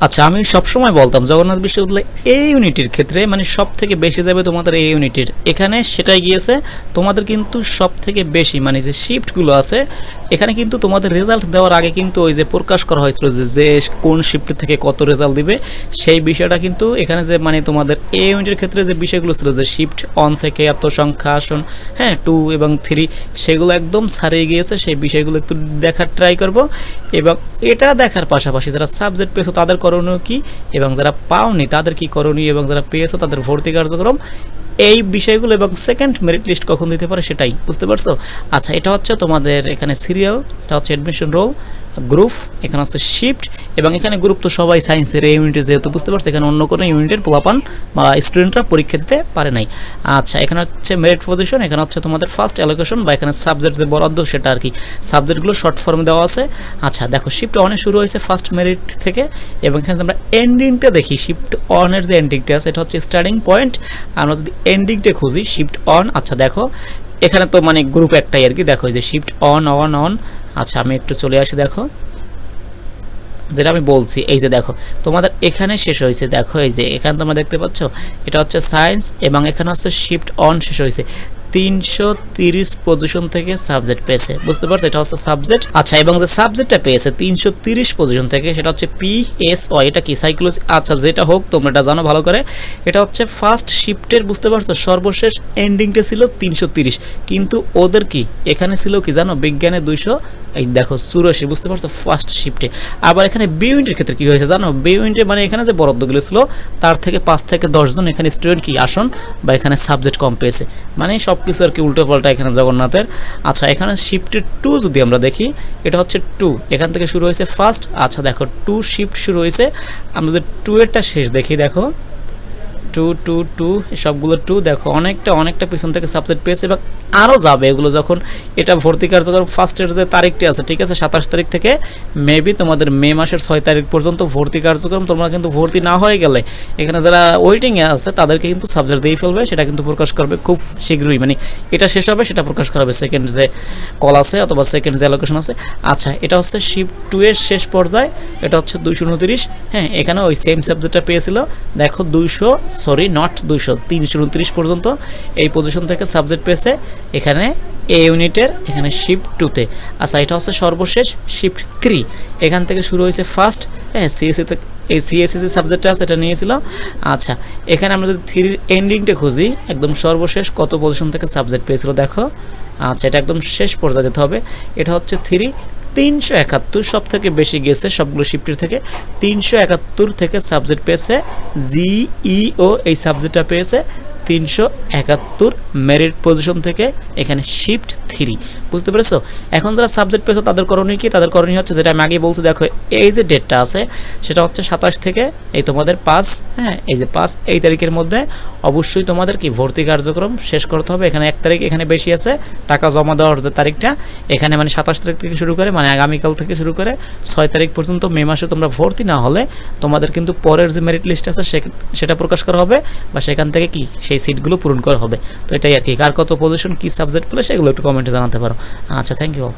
আচ্ছা আমি সবসময় বলতাম জগন্নাথ বিশ্ববিদ্যালয় এই ইউনিটির ক্ষেত্রে মানে সব থেকে বেশি যাবে তোমাদের এই ইউনিটির। এখানে সেটাই গিয়েছে, তোমাদের কিন্তু সব থেকে বেশি মানে যে শিফটগুলো আছে এখানে কিন্তু তোমাদের রেজাল্ট দেওয়ার আগে কিন্তু ওই যে প্রকাশ করা হয়েছিল যে যে কোন শিফট থেকে কত রেজাল্ট দিবে, সেই বিষয়টা কিন্তু এখানে যে মানে তোমাদের এই ইউনিটের ক্ষেত্রে যে বিষয়গুলো ছিল, যে শিফট অন থেকে এত সংখ্যা আসন হ্যাঁ টু এবং থ্রি সেগুলো একদম ছাড়িয়ে গিয়েছে, সেই বিষয়গুলো একটু দেখার ট্রাই করব। এবং এটা দেখার পাশাপাশি যারা সাবজেক্ট পেয়েছ তাদের করণীয় কি? এবং যারা পাওনি তাদের কি করণীয়? এবং যারা পেয়েছ তাদের ভর্তি কার্যক্রম? এই বিষয়গুলো এবং সেকেন্ড মেরিট লিস্ট কখন দিতে পারে সেটাই, বুঝতে পারছ? আচ্ছা এটা হচ্ছে তোমাদের এখানে সিরিয়াল এটা হচ্ছে অ্যাডমিশন রোল গ্রুপ, এখানে হচ্ছে শিফট এবং এখানে গ্রুপ তো সবাই সায়েন্সের এই যেহেতু বুঝতে পারছ, এখানে অন্য কোনো ইউনিটের পোলাপান বা স্টুডেন্টরা পরীক্ষা দিতে পারে নাই। আচ্ছা এখানে হচ্ছে মেরিট পজিশন এখানে হচ্ছে তোমাদের ফার্স্ট অ্যালোকেশন বা এখানে সাবজেক্ট যে বরাদ্দ সেটা আর কি। সাবজেক্টগুলো শর্ট ফর্মে দেওয়া আছে। আচ্ছা দেখো শিফট অনে শুরু হয়েছে ফার্স্ট মেরিট থেকে এবং এখানে আমরা এন্ডিংটা দেখি। শিফট অনের যে এন্ডিংটা আছে এটা হচ্ছে স্টার্টিং পয়েন্ট আমরা যদি এন্ডিংটা খুঁজি শিফট অন আচ্ছা দেখো, এখানে তো মানে গ্রুপ একটাই আর কি। দেখো যে শিফট অন অন অন আচ্ছা আমি একটু চলে আসি, দেখো। যেটা আমি বলছি, এই যে দেখো, তোমাদের এখানে শেষ হয়েছে, দেখো, এই যে এখানে তোমরা দেখতে পাচ্ছ, এটা হচ্ছে সায়েন্স এবং এখানে হচ্ছে শিফট অন শেষ হয়েছে। তিনশো তিরিশ পজিশন থেকে সাবজেক্ট পেয়েছে। বুঝতে পারছ? এটা হচ্ছে সাবজেক্ট আচ্ছা এবং যে সাবজেক্টটা পেয়েছে, তিনশো তিরিশ পজিশন থেকে, সেটা হচ্ছে পি এস ও এটা কি সাইকোলজি আচ্ছা যেটা হোক, তোমরা এটা জানো ভালো করে। এটা হচ্ছে ফার্স্ট শিফটের বুঝতে পারছ? সর্বশেষ এন্ডিংটা ছিল তিনশো তিরিশ। কিন্তু ওদের কি? এখানে ছিল কি জানো? বিজ্ঞানে দুইশো, এই দেখো, চুরাশি, বুঝতে পারছ? ফার্স্ট শিফটে আবার এখানে বি ক্ষেত্রে কি হয়েছে জানো? বি মানে এখানে যে বরাদ্দগুলো ছিল, তার থেকে পাঁচ থেকে দশজন এখানে স্টুডেন্ট কি আসন বা এখানে সাবজেক্ট কম পেয়েছে। মানে সব কিছু আর কি উল্টো পাল্টা এখানে জগন্নাথের। আচ্ছা এখানে শিফটের টু যদি আমরা দেখি, এটা হচ্ছে টু এখান থেকে শুরু হয়েছে ফার্স্ট আচ্ছা দেখো টু শিফট শুরু হয়েছে। আমরা যদি টু এরটা শেষ দেখি, দেখো। টু টু টু সবগুলো টু দেখো, অনেকটা অনেকটা পিছন থেকে সাবজেক্ট পেয়েছে এবং আরও যাবে। এগুলো যখন এটা ভর্তি কার্যক্রম ফার্স্টের যে তারিখটি আছে, ঠিক আছে, সাতাশ তারিখ থেকে মেবি তোমাদের মে মাসের ছয় তারিখ পর্যন্ত ভর্তি কার্যক্রম, তোমরা কিন্তু ভর্তি না হয়ে গেলে এখানে যারা ওয়েটিংয়ে আছে, তাদেরকে কিন্তু সাবজেক্ট দিয়ে ফেলবে, সেটা কিন্তু প্রকাশ করবে খুব শীঘ্রই। মানে এটা শেষ হবে, সেটা প্রকাশ করাবে সেকেন্ড যে কল আছে অথবা সেকেন্ড যে অ্যালোকেশন আছে। আচ্ছা এটা হচ্ছে শিফট টু এর শেষ পর্যায়ে, এটা হচ্ছে দুইশো উনত্রিশ। হ্যাঁ এখানে ওই সেম সাবজেক্টটা পেয়েছিল। দেখো, দুইশো সরি নট দুইশো, তিনশো উনত্রিশ পর্যন্ত এই পজিশন থেকে সাবজেক্ট পেয়েছে। এখানে এ ইউনিটের, এখানে শিফট টুতে আচ্ছা এটা হচ্ছে সর্বশেষ শিফট থ্রি এখান থেকে শুরু হয়েছে ফার্স্ট হ্যাঁ সিএসসিতে এই সিএসসি সাবজেক্টটা আছে এটা নিয়েছিল। আচ্ছা এখানে আমরা যদি থ্রির এন্ডিংটা খুঁজি, একদম সর্বশেষ কত পজিশন থেকে সাবজেক্ট পেয়েছিল, দেখো। আচ্ছা এটা একদম শেষ পর্যায়ে যেতে হবে। এটা হচ্ছে থ্রি তিনশো একাত্তর সব থেকে বেশি গেছে সবগুলো শিফটের থেকে। তিনশো একাত্তর থেকে সাবজেক্ট পেয়েছে জিইও এই সাবজেক্টটা পেয়েছে তিনশো একাত্তর। মেরিট পজিশন থেকে এখানে শিফট থ্রি বুঝতে পেরেছ? এখন যারা সাবজেক্ট পেয়েছ, তাদের করণীয় কি? তাদের করণীয় হচ্ছে, যেটা আমি আগে বলছি, দেখো, এই যে ডেটটা আছে, সেটা হচ্ছে সাতাশ থেকে এই তোমাদের পাঁচ হ্যাঁ এই যে পাঁচ, এই তারিখের মধ্যে অবশ্যই তোমাদের কি ভর্তি কার্যক্রম শেষ করতে হবে। এখানে এক তারিখ এখানে বেশি আছে, টাকা জমা দেওয়ার যে তারিখটা, এখানে মানে সাতাশ তারিখ থেকে শুরু করে মানে আগামীকাল থেকে শুরু করে ছয় তারিখ পর্যন্ত মে মাসে তোমরা ভর্তি না হলে তোমাদের কিন্তু পরের যে মেরিট লিস্ট আছে সেটা প্রকাশ করা হবে, বা সেখান থেকে কি? সেই সিটগুলো পূরণ করা হবে। তো এটাই আর কি। কার কত পজিশন কি সাবজেক্ট পেলে সেগুলো একটু কমেন্টে জানাতে পারো। আচ্ছা থ্যাংক ইউ